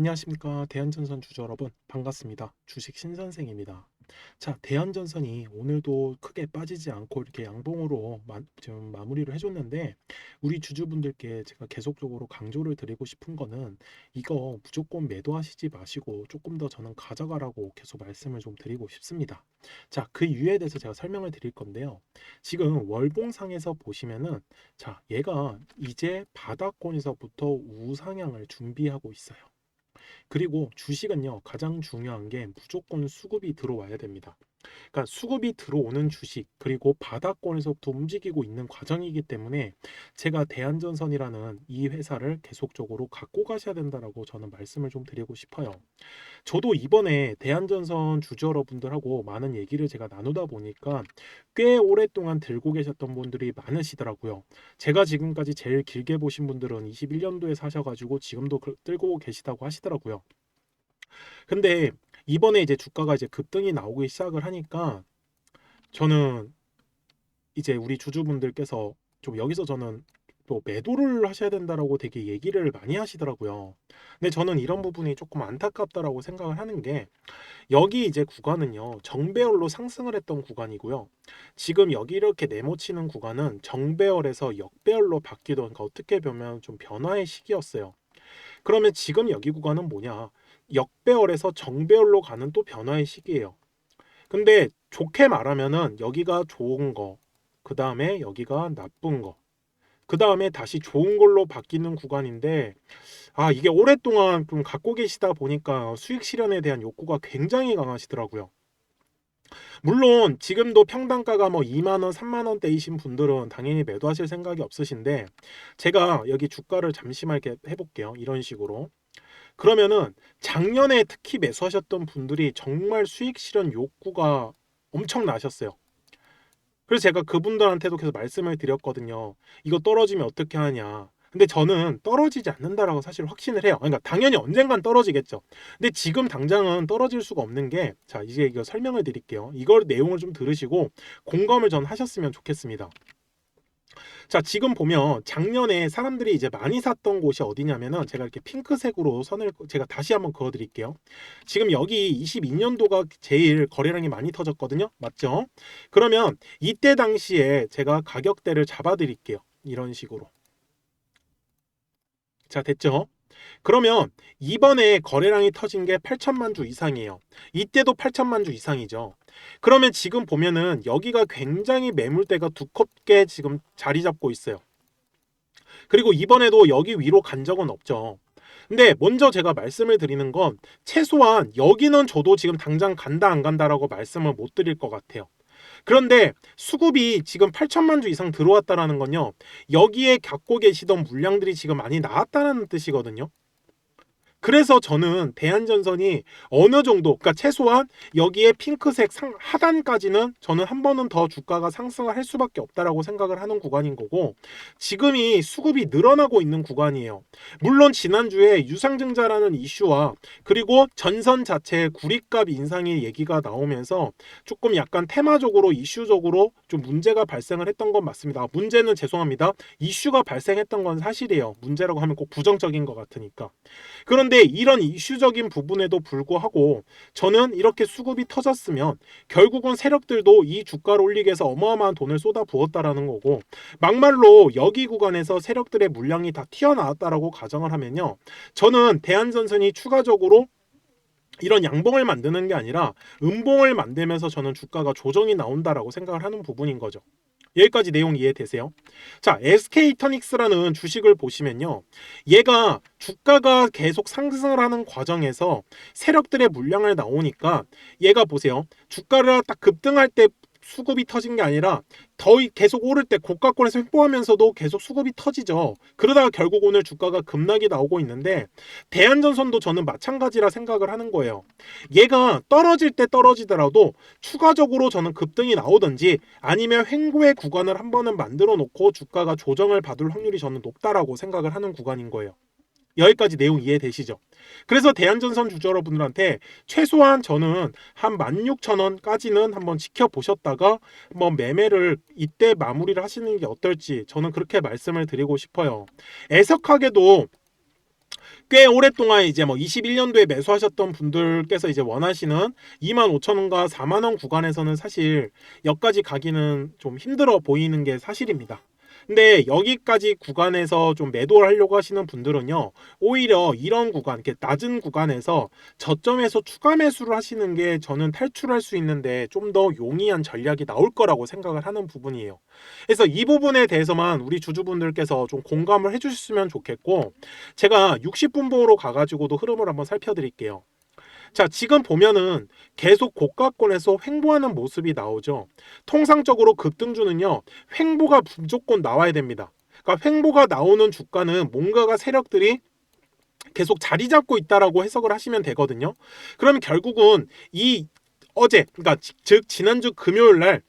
안녕하십니까. 대한전선 주주 여러분, 반갑습니다. 주식 신선생입니다. 자, 대한전선이 오늘도 크게 빠지지 않고 이렇게 양봉으로 마, 지금 마무리를 해줬는데, 우리 주주분들께 제가 계속적으로 강조를 드리고 싶은 거는, 이거 무조건 매도하시지 마시고, 조금 더 저는 가져가라고 계속 말씀을 좀 드리고 싶습니다. 자, 그 이유에 대해서 제가 설명을 드릴 건데요. 지금 월봉상에서 보시면은, 자, 얘가 이제 바닥권에서부터 우상향을 준비하고 있어요. 그리고 주식은요, 가장 중요한 게 무조건 수급이 들어와야 됩니다. 그러니까 수급이 들어오는 주식, 그리고 바닥권에서부터 움직이고 있는 과정이기 때문에 제가 대한전선이라는 이 회사를 계속적으로 갖고 가셔야 된다라고 저는 말씀을 좀 드리고 싶어요. 저도 이번에 대한전선 주주 여러분들하고 많은 얘기를 제가 나누다 보니까 꽤 오랫동안 들고 계셨던 분들이 많으시더라고요. 제가 지금까지 제일 길게 보신 분들은 21년도에 사셔가지고 지금도 그- 들고 계시다고 하시더라고요. 근데 이번에 이제 주가가 이제 급등이 나오기 시작을 하니까 저는 이제 우리 주주분들께서 좀 여기서 저는 또 매도를 하셔야 된다라고 되게 얘기를 많이 하시더라고요. 근데 저는 이런 부분이 조금 안타깝다라고 생각을 하는 게 여기 이제 구간은요 정배열로 상승을 했던 구간이고요. 지금 여기 이렇게 네모치는 구간은 정배열에서 역배열로 바뀌던 그러니까 어떻게 보면 좀 변화의 시기였어요. 그러면 지금 여기 구간은 뭐냐? 역배열에서 정배열로 가는 또 변화의 시기예요. 근데 좋게 말하면은 여기가 좋은 거, 그 다음에 여기가 나쁜 거, 그 다음에 다시 좋은 걸로 바뀌는 구간인데, 아, 이게 오랫동안 좀 갖고 계시다 보니까 수익 실현에 대한 욕구가 굉장히 강하시더라고요. 물론 지금도 평당가가 뭐 2만 원, 3만 원대이신 분들은 당연히 매도하실 생각이 없으신데 제가 여기 주가를 잠시만 이렇게 해볼게요. 이런 식으로. 그러면은 작년에 특히 매수하셨던 분들이 정말 수익 실현 욕구가 엄청 나셨어요. 그래서 제가 그분들한테도 계속 말씀을 드렸거든요. 이거 떨어지면 어떻게 하냐. 근데 저는 떨어지지 않는다라고 사실 확신을 해요. 그러니까 당연히 언젠간 떨어지겠죠. 근데 지금 당장은 떨어질 수가 없는 게, 자, 이제 이거 설명을 드릴게요. 이걸 내용을 좀 들으시고 공감을 전 하셨으면 좋겠습니다. 자, 지금 보면 작년에 사람들이 이제 많이 샀던 곳이 어디냐면은 제가 이렇게 핑크색으로 선을 제가 다시 한번 그어 드릴게요. 지금 여기 22년도가 제일 거래량이 많이 터졌거든요. 맞죠? 그러면 이때 당시에 제가 가격대를 잡아 드릴게요. 이런 식으로. 자, 됐죠? 그러면 이번에 거래량이 터진 게 8천만 주 이상이에요. 이때도 8천만 주 이상이죠. 그러면 지금 보면은 여기가 굉장히 매물대가 두껍게 지금 자리 잡고 있어요. 그리고 이번에도 여기 위로 간 적은 없죠. 근데 먼저 제가 말씀을 드리는 건 최소한 여기는 저도 지금 당장 간다 안 간다라고 말씀을 못 드릴 것 같아요. 그런데 수급이 지금 8천만 주 이상 들어왔다라는 건요. 여기에 갖고 계시던 물량들이 지금 많이 나왔다는 뜻이거든요. 그래서 저는 대한전선이 어느 정도, 그러니까 최소한 여기에 핑크색 상, 하단까지는 저는 한 번은 더 주가가 상승을 할 수밖에 없다라고 생각을 하는 구간인 거고 지금이 수급이 늘어나고 있는 구간이에요. 물론 지난주에 유상증자라는 이슈와 그리고 전선 자체의 구리값 인상의 얘기가 나오면서 조금 약간 테마적으로 이슈적으로 좀 문제가 발생을 했던 건 맞습니다. 아, 문제는 죄송합니다. 이슈가 발생했던 건 사실이에요. 문제라고 하면 꼭 부정적인 것 같으니까. 그런 데 이런 이슈적인 부분에도 불구하고 저는 이렇게 수급이 터졌으면 결국은 세력들도 이 주가를 올리기 위해서 어마어마한 돈을 쏟아 부었다라는 거고 막말로 여기 구간에서 세력들의 물량이 다 튀어나왔다라고 가정을 하면요. 저는 대한전선이 추가적으로 이런 양봉을 만드는 게 아니라 음봉을 만들면서 저는 주가가 조정이 나온다라고 생각을 하는 부분인 거죠. 여기까지 내용 이해되세요? 자, SK이터닉스라는 주식을 보시면요. 얘가 주가가 계속 상승을 하는 과정에서 세력들의 물량을 나오니까 얘가 보세요. 주가를 딱 급등할 때 수급이 터진 게 아니라 더 계속 오를 때 고가권에서 횡보하면서도 계속 수급이 터지죠. 그러다가 결국 오늘 주가가 급락이 나오고 있는데 대한전선도 저는 마찬가지라 생각을 하는 거예요. 얘가 떨어질 때 떨어지더라도 추가적으로 저는 급등이 나오든지 아니면 횡보의 구간을 한 번은 만들어 놓고 주가가 조정을 받을 확률이 저는 높다라고 생각을 하는 구간인 거예요. 여기까지 내용 이해되시죠? 그래서 대한전선 주주 여러분들한테 최소한 저는 한 16,000원까지는 한번 지켜보셨다가 한번 매매를 이때 마무리를 하시는 게 어떨지 저는 그렇게 말씀을 드리고 싶어요. 애석하게도 꽤 오랫동안 이제 뭐 21년도에 매수하셨던 분들께서 이제 원하시는 25,000원과 4만 원 구간에서는 사실 여기까지 가기는 좀 힘들어 보이는 게 사실입니다. 근데 여기까지 구간에서 좀 매도를 하려고 하시는 분들은요, 오히려 이런 구간, 이렇게 낮은 구간에서 저점에서 추가 매수를 하시는 게 저는 탈출할 수 있는데 좀 더 용이한 전략이 나올 거라고 생각을 하는 부분이에요. 그래서 이 부분에 대해서만 우리 주주분들께서 좀 공감을 해주셨으면 좋겠고, 제가 60분봉으로 가가지고도 흐름을 한번 살펴드릴게요. 자, 지금 보면은 계속 고가권에서 횡보하는 모습이 나오죠. 통상적으로 급등주는요, 횡보가 무조건 나와야 됩니다. 그러니까 횡보가 나오는 주가는 뭔가가 세력들이 계속 자리 잡고 있다라고 해석을 하시면 되거든요. 그러면 결국은 이 어제, 그러니까 지- 즉 지난주 금요일 날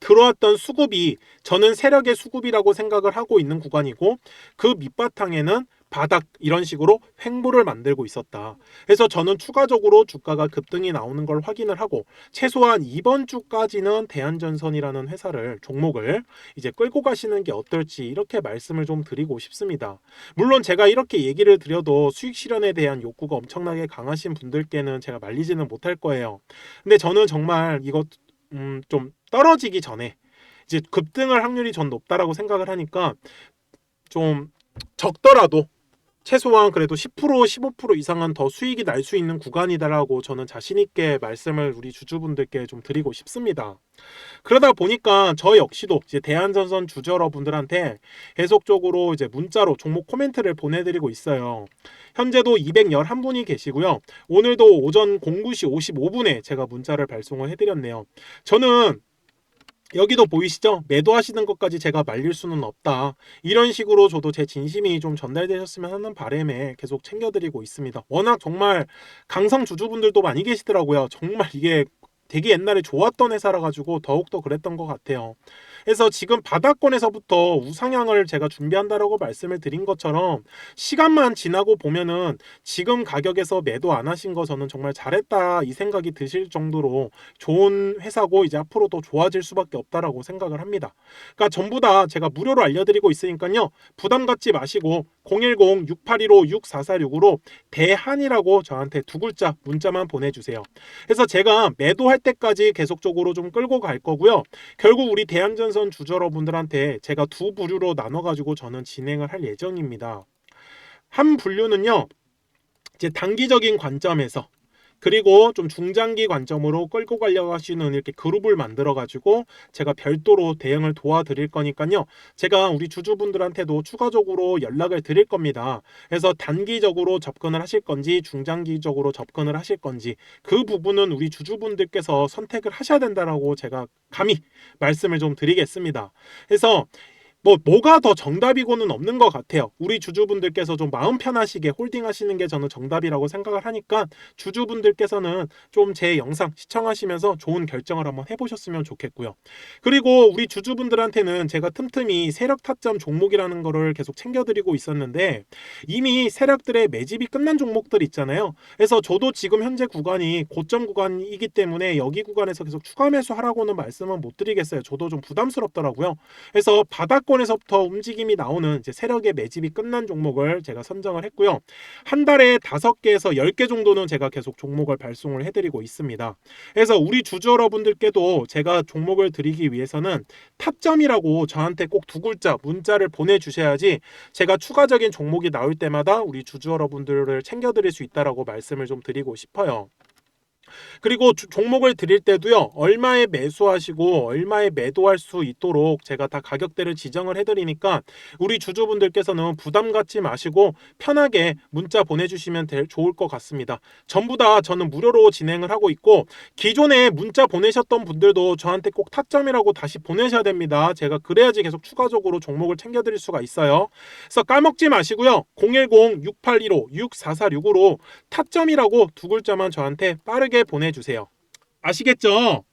들어왔던 수급이 저는 세력의 수급이라고 생각을 하고 있는 구간이고 그 밑바탕에는 바닥 이런 식으로 횡보를 만들고 있었다. 그래서 저는 추가적으로 주가가 급등이 나오는 걸 확인을 하고 최소한 이번 주까지는 대한전선이라는 회사를 종목을 이제 끌고 가시는 게 어떨지 이렇게 말씀을 좀 드리고 싶습니다. 물론 제가 이렇게 얘기를 드려도 수익 실현에 대한 욕구가 엄청나게 강하신 분들께는 제가 말리지는 못할 거예요. 근데 저는 정말 이거 음, 좀 떨어지기 전에 이제 급등할 확률이 전 높다라고 생각을 하니까 좀 적더라도 최소한 그래도 10% 15% 이상은 더 수익이 날 수 있는 구간이다라고 저는 자신 있게 말씀을 우리 주주분들께 좀 드리고 싶습니다. 그러다 보니까 저 역시도 이제 대한전선 주주 여러분들한테 계속적으로 이제 문자로 종목 코멘트를 보내드리고 있어요. 현재도 211분이 계시고요. 오늘도 오전 09시 55분에 제가 문자를 발송을 해드렸네요. 저는 여기도 보이시죠? 매도하시는 것까지 제가 말릴 수는 없다. 이런 식으로 저도 제 진심이 좀 전달되셨으면 하는 바람에 계속 챙겨드리고 있습니다. 워낙 정말 강성 주주분들도 많이 계시더라고요. 정말 이게 되게 옛날에 좋았던 회사라 가지고 더욱더 그랬던 것 같아요. 그래서 지금 바닥권에서부터 우상향을 제가 준비한다라고 말씀을 드린 것처럼 시간만 지나고 보면은 지금 가격에서 매도 안 하신 거 저는 정말 잘했다 이 생각이 드실 정도로 좋은 회사고 이제 앞으로 더 좋아질 수밖에 없다라고 생각을 합니다. 그러니까 전부 다 제가 무료로 알려드리고 있으니까요 부담 갖지 마시고 010-6815-6446으로 대한이라고 저한테 두 글자 문자만 보내주세요. 그래서 제가 매도할 때까지 계속적으로 좀 끌고 갈 거고요. 결국 우리 대한전 선 주주 여러분들한테 제가 두 부류로 나눠가지고 저는 진행을 할 예정입니다. 한 분류는요, 이제 단기적인 관점에서 그리고 좀 중장기 관점으로 끌고 가려고 하시는 이렇게 그룹을 만들어 가지고 제가 별도로 대응을 도와드릴 거니까요. 제가 우리 주주분들한테도 추가적으로 연락을 드릴 겁니다. 그래서 단기적으로 접근을 하실 건지 중장기적으로 접근을 하실 건지 그 부분은 우리 주주분들께서 선택을 하셔야 된다라고 제가 감히 말씀을 좀 드리겠습니다. 그래서 뭐 뭐가 더 정답이고는 없는 것 같아요. 우리 주주분들께서 좀 마음 편하시게 홀딩하시는 게 저는 정답이라고 생각을 하니까 주주분들께서는 좀 제 영상 시청하시면서 좋은 결정을 한번 해보셨으면 좋겠고요. 그리고 우리 주주분들한테는 제가 틈틈이 세력 타점 종목이라는 거를 계속 챙겨드리고 있었는데 이미 세력들의 매집이 끝난 종목들 있잖아요. 그래서 저도 지금 현재 구간이 고점 구간이기 때문에 여기 구간에서 계속 추가 매수하라고는 말씀은 못 드리겠어요. 저도 좀 부담스럽더라고요. 그래서 바닥 권에서부터 움직임이 나오는 세력의 매집이 끝난 종목을 제가 선정을 했고요. 한 달에 다섯 개에서 열 개 정도는 제가 계속 종목을 발송을 해드리고 있습니다. 그래서 우리 주주 여러분들께도 제가 종목을 드리기 위해서는 타점이라고 저한테 꼭 두 글자 문자를 보내주셔야지 제가 추가적인 종목이 나올 때마다 우리 주주 여러분들을 챙겨드릴 수 있다라고 말씀을 좀 드리고 싶어요. 그리고 주- 종목을 드릴 때도요 얼마에 매수하시고 얼마에 매도할 수 있도록 제가 다 가격대를 지정을 해드리니까 우리 주주분들께서는 부담 갖지 마시고 편하게 문자 보내주시면 될, 좋을 것 같습니다. 전부 다 저는 무료로 진행을 하고 있고 기존에 문자 보내셨던 분들도 저한테 꼭 타점이라고 다시 보내셔야 됩니다. 제가 그래야지 계속 추가적으로 종목을 챙겨드릴 수가 있어요. 그래서 까먹지 마시고요. 010-6815-6446으로 타점이라고 두 글자만 저한테 빠르게 보내주세요. 아시겠죠?